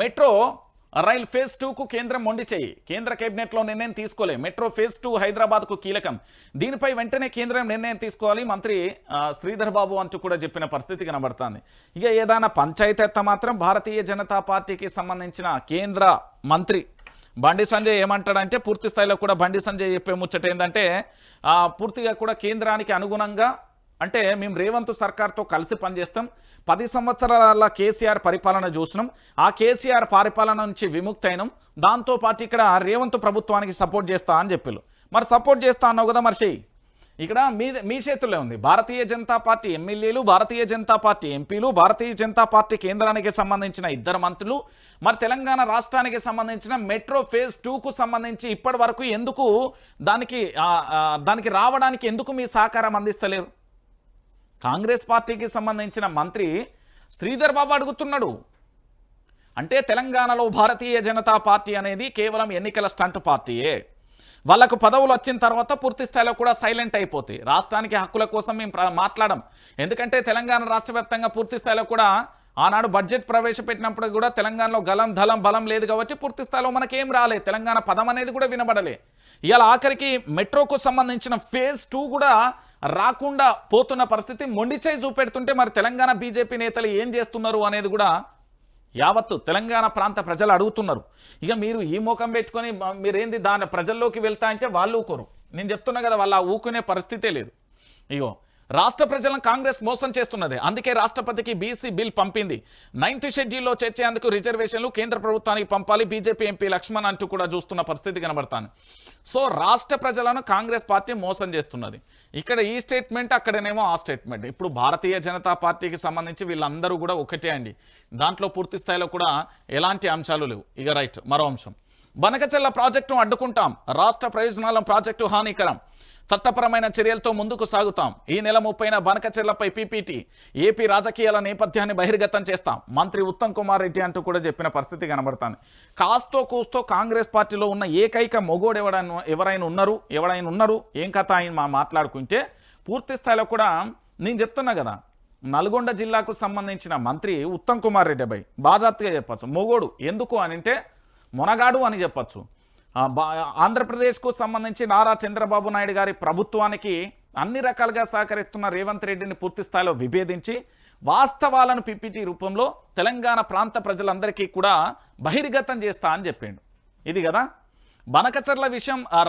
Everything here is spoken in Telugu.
మెట్రో రైల్ ఫేజ్ టూకు కేంద్రం మొండి చేయి. కేంద్ర కేబినెట్లో నిర్ణయం తీసుకోలే. మెట్రో ఫేజ్ టూ హైదరాబాద్కు కీలకం. దీనిపై వెంటనే కేంద్రం నిర్ణయం తీసుకోవాలి. మంత్రి శ్రీధర్ బాబు అంటూ కూడా చెప్పిన పరిస్థితి కనబడుతుంది. ఇక ఏదైనా పంచాయతీత్త మాత్రం భారతీయ జనతా పార్టీకి సంబంధించిన కేంద్ర మంత్రి బండి సంజయ్ ఏమంటాడంటే పూర్తి స్థాయిలో కూడా బండి సంజయ్ చెప్పే ముచ్చట ఏంటంటే పూర్తిగా కూడా కేంద్రానికి అనుగుణంగా అంటే మేము రేవంత్ సర్కార్తో కలిసి పనిచేస్తాం. పది సంవత్సరాల కేసీఆర్ పరిపాలన చూసినాం. ఆ కేసీఆర్ పరిపాలన నుంచి విముక్తైనం. దాంతో పాటు ఇక్కడ రేవంత్ ప్రభుత్వానికి సపోర్ట్ చేస్తా అని చెప్పారు మరి సపోర్ట్ చేస్తా అన్నావు కదా మరి చెయ్యి ఇక్కడ మీ మీ చేతుల్లో ఉంది. భారతీయ జనతా పార్టీ ఎమ్మెల్యేలు భారతీయ జనతా పార్టీ ఎంపీలు భారతీయ జనతా పార్టీ కేంద్రానికి సంబంధించిన ఇద్దరు మంత్రులు మరి తెలంగాణ రాష్ట్రానికి సంబంధించిన మెట్రో ఫేజ్ టూకు సంబంధించి ఇప్పటి వరకు ఎందుకు దానికి దానికి రావడానికి ఎందుకు మీ సహకారం అందిస్తలేరు? కాంగ్రెస్ పార్టీకి సంబంధించిన మంత్రి శ్రీధర్ బాబు అడుగుతున్నాడు. అంటే తెలంగాణలో భారతీయ జనతా పార్టీ అనేది కేవలం ఎన్నికల స్టంట్ పార్టీయే. వాళ్ళకు పదవులు వచ్చిన తర్వాత పూర్తి స్థాయిలో కూడా సైలెంట్ అయిపోతాయి రాష్ట్రానికి హక్కుల కోసం మేము మాట్లాడం. ఎందుకంటే తెలంగాణ రాష్ట్ర పూర్తి స్థాయిలో కూడా ఆనాడు బడ్జెట్ ప్రవేశపెట్టినప్పుడు కూడా తెలంగాణలో గలం ధలం బలం లేదు కాబట్టి పూర్తి స్థాయిలో మనకేం రాలే. తెలంగాణ పదం అనేది కూడా వినబడలే. ఇవాళ ఆఖరికి మెట్రోకు సంబంధించిన ఫేజ్ టూ కూడా రాకుండా పోతున్న పరిస్థితి మొండిచేయి చూపెడుతుంటే మరి తెలంగాణ బీజేపీ నేతలు ఏం చేస్తున్నారు అనేది కూడా యావత్తు తెలంగాణ ప్రాంత ప్రజలు అడుగుతున్నారు. ఇక మీరు ఈ ముఖం పెట్టుకొని మీరేంది దాని ప్రజల్లోకి వెళ్తా అంటే వాళ్ళు ఊకోరు. నేను చెప్తున్నా కదా వాళ్ళు ఊకునే పరిస్థితే లేదు. ఇగో రాష్ట్ర ప్రజలను కాంగ్రెస్ మోసం చేస్తున్నది. అందుకే రాష్ట్రపతికి బీసీ బిల్ పంపింది. నైన్త్ షెడ్యూల్లో చేర్చేందుకు రిజర్వేషన్లు కేంద్ర ప్రభుత్వానికి పంపాలి. బీజేపీ ఎంపీ లక్ష్మణ్ అంటూ కూడా చూస్తున్న పరిస్థితి కనబడతాను సో రాష్ట్ర ప్రజలను కాంగ్రెస్ పార్టీ మోసం చేస్తున్నది. ఇక్కడ ఈ స్టేట్మెంట్ అక్కడనేమో ఆ స్టేట్మెంట్. ఇప్పుడు భారతీయ జనతా పార్టీకి సంబంధించి వీళ్ళందరూ కూడా ఒకటే అండి. దాంట్లో పూర్తి స్థాయిలో కూడా ఎలాంటి అంశాలు లేవు. ఇక రైట్ మరో అంశం. బనకచెల్ల ప్రాజెక్టును అడ్డుకుంటాం. రాష్ట్ర ప్రయోజనాల ప్రాజెక్టు హానికరం. చట్టపరమైన చర్యలతో ముందుకు సాగుతాం. ఈ నెల ముప్పైన బనకచెర్లపై పీపీటీ ఏపీ రాజకీయాల నేపథ్యాన్ని బహిర్గతం చేస్తాం. మంత్రి ఉత్తమ్ కుమార్ రెడ్డి అంటూ కూడా చెప్పిన పరిస్థితి కనబడుతుంది. కాస్తో కూస్తో కాంగ్రెస్ పార్టీలో ఉన్న ఏకైక మొగోడు ఎవడైనా ఎవరైనా ఉన్నారు ఎవరైనా ఉన్నారు ఏం కథ ఆయన మా మాట్లాడుకుంటే పూర్తి స్థాయిలో కూడా నేను చెప్తున్నా కదా నల్గొండ జిల్లాకు సంబంధించిన మంత్రి ఉత్తమ్ కుమార్ రెడ్డి అబ్బాయి. బాజాప్తిగా చెప్పచ్చు. మొగోడు. ఎందుకు అని అంటే మొనగాడు అని చెప్పచ్చు. ఆంధ్రప్రదేశ్కు సంబంధించి నారా చంద్రబాబు నాయుడు గారి ప్రభుత్వానికి అన్ని రకాలుగా సహకరిస్తున్న రేవంత్ రెడ్డిని పూర్తి స్థాయిలో విభేదించి వాస్తవాలను పిపిటి రూపంలో తెలంగాణ ప్రాంత ప్రజలందరికీ కూడా బహిర్గతం చేస్తా అని చెప్పిండు. ఇది కదా? బనకచర్ల విషయం